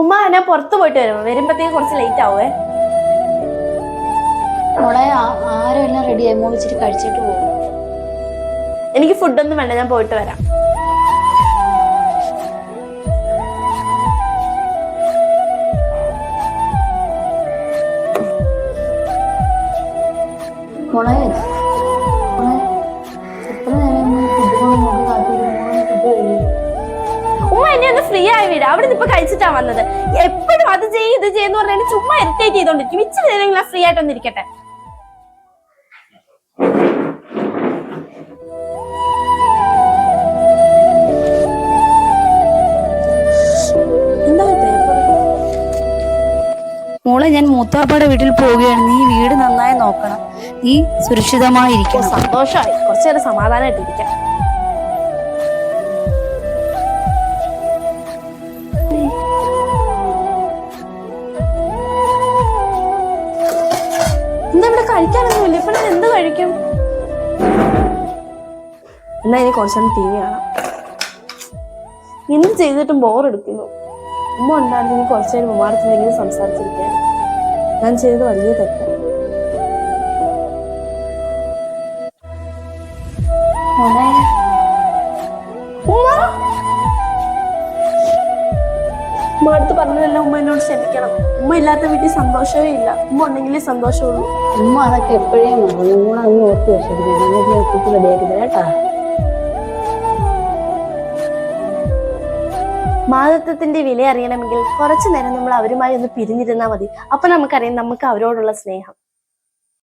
ഉമ്മ ഞാൻ പുറത്തു പോയിട്ട് വരും. വരുമ്പത്തേക്ക് കുറച്ച് ലേറ്റ് ആവുമേ മോളെ ആരും എല്ലാം റെഡിയായി മോൾ ഇച്ചിരി കഴിച്ചിട്ട് പോകും. എനിക്ക് ഫുഡൊന്നും വേണ്ട ഞാൻ പോയിട്ട് വരാം. മോളെ മോളെ. ഫ്രീ ആയി വീട് അവിടെ നിന്ന് ഇപ്പൊ കഴിച്ചിട്ടാ വന്നത്. എപ്പോഴും അത് ചെയ്യും ഇത് ചെയ്യുന്ന പറഞ്ഞാൽ ചുമ്മാ ഇറിറ്റേറ്റ് ചെയ്തോണ്ടിരിക്കും. ഇച്ചിരി നേരം ഫ്രീ ആയിട്ട് ഒന്നിരിക്കട്ടെ? മോളെ ഞാൻ മൂത്താപ്പയുടെ വീട്ടിൽ പോവുകയാണ്. നീ വീട് നന്നായി നോക്കണം. നീ സുരക്ഷിതമായിരിക്കും സന്തോഷമായി. കുറച്ചേരം സമാധാനമായിട്ട് എന്താ ഇവിടെ കഴിക്കാനൊന്നുമില്ല ഇപ്പൊ ഞാൻ എന്ത് കഴിക്കും? എന്നാ ഇനി കുറച്ചൊന്ന് ടി വി കാണാം. എന്ത് ചെയ്തിട്ടും ബോറെടുക്കുന്നു ഉമ്മ ഉണ്ടായിരുന്നെങ്കിൽ കുറച്ചു നേരം ഉമ്മാടത്തെന്തെങ്കിലും സംസാരിച്ചിരിക്കാൻ. ഞാൻ ചെയ്തത് വലിയ തെറ്റാണ് ഉമ്മ അടുത്ത് പറഞ്ഞതെല്ലാം ഉമ്മ എന്നോട് ക്ഷമിക്കണം. ഉമ്മ ഇല്ലാത്ത വീട്ടിൽ സന്തോഷമേ ഇല്ല. ഉമ്മ ഉണ്ടെങ്കിലേ സന്തോഷമുള്ളൂ. ഉമ്മ അതൊക്കെ എപ്പോഴേ മറന്നു ഓർത്ത് റെഡിയാക്കി കേട്ടാ. മാതൃത്വത്തിന്റെ വില അറിയണമെങ്കിൽ കുറച്ചു നേരം നമ്മൾ അവരുമായി ഒന്ന് പിരിഞ്ഞിരുന്നാൽ മതി. അപ്പൊ നമുക്കറിയാം നമുക്ക് അവരോടുള്ള സ്നേഹം.